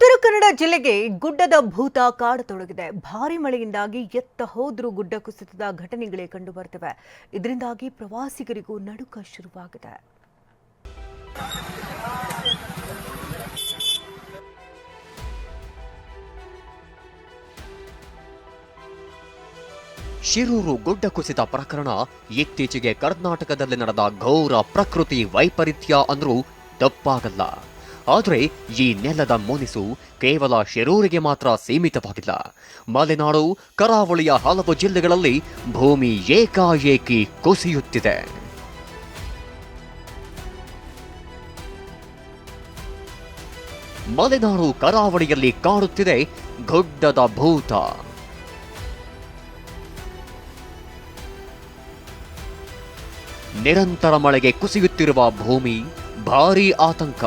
ಉತ್ತರ ಕನ್ನಡ ಜಿಲ್ಲೆಗೆ ಗುಡ್ಡದ ಭೂತ ಕಾಡತೊಡಗಿದೆ. ಭಾರಿ ಮಳೆಯಿಂದಾಗಿ ಎತ್ತ ಹೋದರೂ ಗುಡ್ಡ ಕುಸಿತದ ಘಟನೆಗಳೇ ಕಂಡು ಇದರಿಂದಾಗಿ ಪ್ರವಾಸಿಗರಿಗೂ ನಡುಕ ಶುರುವಾಗಿದೆ. ಶಿರೂರು ಗುಡ್ಡ ಕುಸಿತ ಪ್ರಕರಣ ಇತ್ತೀಚೆಗೆ ಕರ್ನಾಟಕದಲ್ಲಿ ನಡೆದ ಘೋರ ಪ್ರಕೃತಿ ವೈಪರೀತ್ಯ ಅಂದ್ರೂ ತಪ್ಪಾಗಲ್ಲ ಆದರೆ ಈ ನೆಲದ ಮೋನಿಸು ಕೇವಲ ಶಿರೂರಿಗೆ ಮಾತ್ರ ಸೀಮಿತವಾಗಿಲ್ಲ. ಮಲೆನಾಡು, ಕರಾವಳಿಯ ಹಲವು ಜಿಲ್ಲೆಗಳಲ್ಲಿ ಭೂಮಿ ಏಕಾಏಕಿ ಕುಸಿಯುತ್ತಿದೆ. ಮಲೆನಾಡು, ಕರಾವಳಿಯಲ್ಲಿ ಕಾಡುತ್ತಿದೆ ಗುಡ್ಡದ ಭೂತ. ನಿರಂತರ ಮಳೆಗೆ ಕುಸಿಯುತ್ತಿರುವ ಭೂಮಿ ಭಾರೀ ಆತಂಕ.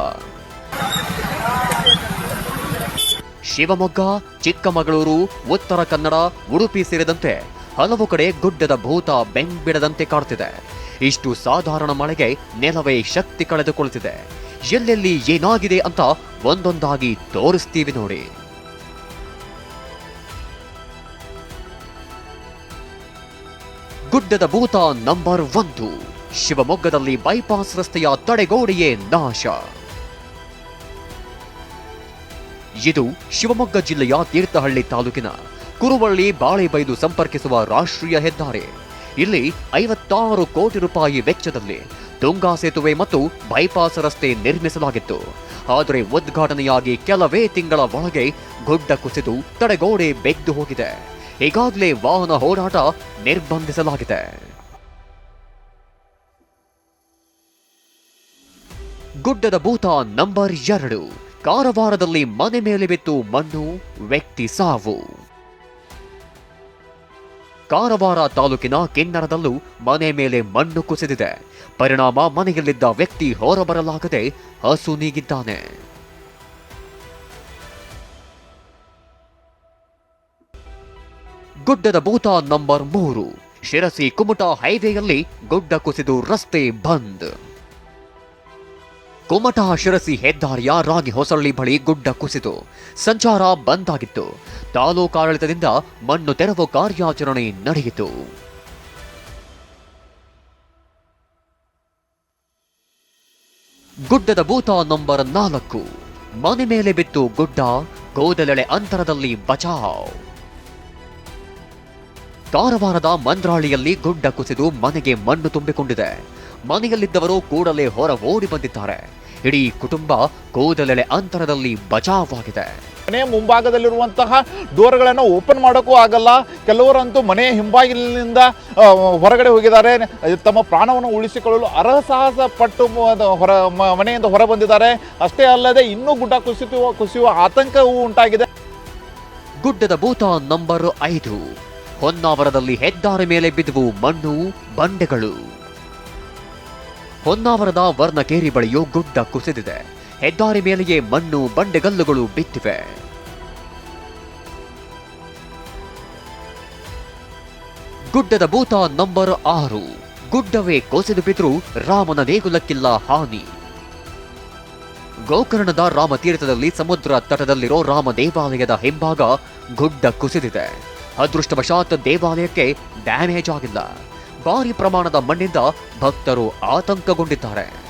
ಶಿವಮೊಗ್ಗ, ಚಿಕ್ಕಮಗಳೂರು, ಉತ್ತರ ಕನ್ನಡ, ಉಡುಪಿ ಸೇರಿದಂತೆ ಹಲವು ಕಡೆ ಗುಡ್ಡದ ಭೂತ ಬೆಂಬಿಡದಂತೆ ಕಾಡುತ್ತಿದೆ. ಇಷ್ಟು ಸಾಧಾರಣ ಮಳೆಗೆ ನೆಲವೇ ಶಕ್ತಿ ಕಳೆದುಕೊಳ್ಳುತ್ತಿದೆ. ಎಲ್ಲೆಲ್ಲಿ ಏನಾಗಿದೆ ಅಂತ ಒಂದೊಂದಾಗಿ ತೋರಿಸ್ತೀವಿ ನೋಡಿ. ಗುಡ್ಡದ ಭೂತ ನಂಬರ್ ಒಂದು. ಶಿವಮೊಗ್ಗದಲ್ಲಿ ಬೈಪಾಸ್ ರಸ್ತೆಯ ತಡೆಗೋಡೆಯೇ ನಾಶ. ಇದು ಶಿವಮೊಗ್ಗ ಜಿಲ್ಲೆಯ ತೀರ್ಥಹಳ್ಳಿ ತಾಲೂಕಿನ ಕುರುವಳ್ಳಿ ಬಾಳೆಬೈದು ಸಂಪರ್ಕಿಸುವ ರಾಷ್ಟ್ರೀಯ ಹೆದ್ದಾರಿ. ಇಲ್ಲಿ ಐವತ್ತಾರು ಕೋಟಿ ರೂಪಾಯಿ ವೆಚ್ಚದಲ್ಲಿ ತುಂಗಾ ಸೇತುವೆ ಮತ್ತು ಬೈಪಾಸ್ ರಸ್ತೆ ನಿರ್ಮಿಸಲಾಗಿತ್ತು. ಆದರೆ ಉದ್ಘಾಟನೆಯಾಗಿ ಕೆಲವೇ ತಿಂಗಳ ಒಳಗೆ ಗುಡ್ಡ ಕುಸಿದು ತಡೆಗೋಡೆ ಬೆದ್ದು ಹೋಗಿದೆ. ಈಗಾಗಲೇ ವಾಹನ ಹೋರಾಟ ನಿರ್ಬಂಧಿಸಲಾಗಿದೆ. ಗುಡ್ಡದ ಭೂತ ನಂಬರ್ ಎರಡು. ಕಾರವಾರದಲ್ಲಿ ಮನೆ ಮೇಲೆ ಬಿತ್ತು ಮಣ್ಣು, ವ್ಯಕ್ತಿ ಸಾವು. ಕಾರವಾರ ತಾಲೂಕಿನ ಕಿನ್ನರದಲ್ಲೂ ಮನೆ ಮೇಲೆ ಮಣ್ಣು ಕುಸಿದಿದೆ. ಪರಿಣಾಮ ಮನೆಯಲ್ಲಿದ್ದ ವ್ಯಕ್ತಿ ಹೊರಬರಲಾಗದೆ ಹಸು ನೀಗಿದ್ದಾನೆ. ಗುಡ್ಡದ ಭೂತ ನಂಬರ್ ಮೂರು. ಶಿರಸಿ ಕುಮಟಾ ಹೈವೇಯಲ್ಲಿ ಗುಡ್ಡ ಕುಸಿದು ರಸ್ತೆ ಬಂದ್. ಕುಮಟಾ ಶಿರಸಿ ಹೆದ್ದಾರಿಯ ರಾಗಿ ಹೊಸಳ್ಳಿ ಬಳಿ ಗುಡ್ಡ ಕುಸಿತು ಸಂಚಾರ ಬಂದ್ ಆಗಿತ್ತು. ತಾಲೂಕಾಡಳಿತದಿಂದ ಮಣ್ಣು ತೆರವು ಕಾರ್ಯಾಚರಣೆ ನಡೆಯಿತು. ಗುಡ್ಡದ ಭೂತ ನಂಬರ್ ನಾಲ್ಕು. ಮನೆ ಮೇಲೆ ಬಿತ್ತು ಗುಡ್ಡ, ಗೋದಲೆಳೆ ಅಂತರದಲ್ಲಿ ಬಚಾವ್. ಕಾರವಾರದ ಮಂದ್ರಾಳಿಯಲ್ಲಿ ಗುಡ್ಡ ಕುಸಿದು ಮನೆಗೆ ಮಣ್ಣು ತುಂಬಿಕೊಂಡಿದೆ. ಮನೆಯಲ್ಲಿದ್ದವರು ಕೂಡಲೇ ಹೊರ ಓಡಿ ಬಂದಿದ್ದಾರೆ. ಇಡೀ ಕುಟುಂಬ ಕೂದಲೆಳೆ ಅಂತರದಲ್ಲಿ ಬಚಾವಾಗಿದೆ. ಮನೆಯ ಮುಂಭಾಗದಲ್ಲಿರುವಂತಹ ಡೋರ್ಗಳನ್ನು ಓಪನ್ ಮಾಡೋಕ್ಕೂ ಆಗಲ್ಲ. ಕೆಲವರಂತೂ ಮನೆಯ ಹಿಂಬಾಗಿಲಿನಿಂದ ಹೊರಗಡೆ ಹೋಗಿದ್ದಾರೆ. ತಮ್ಮ ಪ್ರಾಣವನ್ನು ಉಳಿಸಿಕೊಳ್ಳಲು ಅರಸಾಹಸ ಪಟ್ಟು ಹೊರ ಮನೆಯಿಂದ ಹೊರ ಬಂದಿದ್ದಾರೆ ಅಷ್ಟೇ ಅಲ್ಲದೆ ಇನ್ನೂ ಗುಡ್ಡ ಕುಸಿತು ಕುಸಿಯುವ ಆತಂಕವೂ ಉಂಟಾಗಿದೆ. ಗುಡ್ಡದ ಭೂತ ನಂಬರ್ ಐದು. ಹೊನ್ನಾವರದಲ್ಲಿ ಹೆದ್ದಾರಿ ಮೇಲೆ ಬಿದ್ದುವು ಮಣ್ಣು, ಬಂಡೆಗಳು. ಹೊನ್ನಾವರದ ವರ್ಣಕೇರಿ ಬಳಿಯು ಗುಡ್ಡ ಕುಸಿದಿದೆ. ಹೆದ್ದಾರಿ ಮೇಲೆಯೇ ಮಣ್ಣು, ಬಂಡೆಗಲ್ಲುಗಳು ಬಿದ್ದಿವೆ. ಗುಡ್ಡದ ಭೂತ ನಂಬರ್ ಆರು. ಗುಡ್ಡವೇ ಕೋಸಿದು ಬಿದ್ದರೂ ರಾಮನ ದೇಗುಲಕ್ಕಿಲ್ಲ ಹಾನಿ. ಗೋಕರ್ಣದ ರಾಮತೀರ್ಥದಲ್ಲಿ ಸಮುದ್ರ ತಟದಲ್ಲಿರೋ ರಾಮ ದೇವಾಲಯದ ಹಿಂಭಾಗ ಗುಡ್ಡ ಕುಸಿದಿದೆ. ಅದೃಷ್ಟವಶಾತ್ ದೇವಾಲಯಕ್ಕೆ ಡ್ಯಾಮೇಜ್ ಆಗಿಲ್ಲ. ಭಾರಿ ಪ್ರಮಾಣದ ಮಣ್ಣಿಂದ ಭಕ್ತರು ಆತಂಕಗೊಂಡಿದ್ದಾರೆ.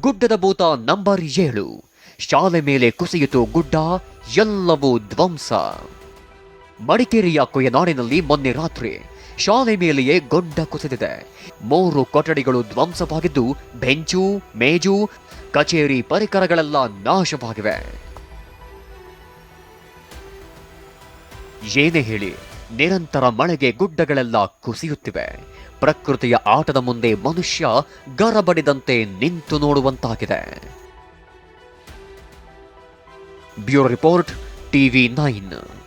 ಗುಡ್ಡದ ಭೂತ ನಂಬರ್ ಏಳು. ಶಾಲೆ ಮೇಲೆ ಕುಸಿಯಿತು ಗುಡ್ಡ, ಎಲ್ಲವೂ ಧ್ವಂಸ. ಮಡಿಕೇರಿಯ ಕೊಯ್ಯನಾಡಿನಲ್ಲಿ ಮೊನ್ನೆ ರಾತ್ರಿ ಶಾಲೆ ಮೇಲೆಯೇ ಗುಡ್ಡ ಕುಸಿದಿದೆ. ಮೂರು ಕೊಠಡಿಗಳು ಧ್ವಂಸವಾಗಿದ್ದು ಬೆಂಚು, ಮೇಜು, ಕಚೇರಿ ಪರಿಕರಗಳೆಲ್ಲ ನಾಶವಾಗಿವೆ. ಏನೇ ಹೇಳಿ, ನಿರಂತರ ಮಳೆಗೆ ಗುಡ್ಡಗಳೆಲ್ಲ ಕುಸಿಯುತ್ತಿವೆ. ಪ್ರಕೃತಿಯ ಆಟದ ಮುಂದೆ ಮನುಷ್ಯ ಗರಬಡಿದಂತೆ ನಿಂತು ನೋಡುವಂತಾಗಿದೆ. Bureau report, TV nine.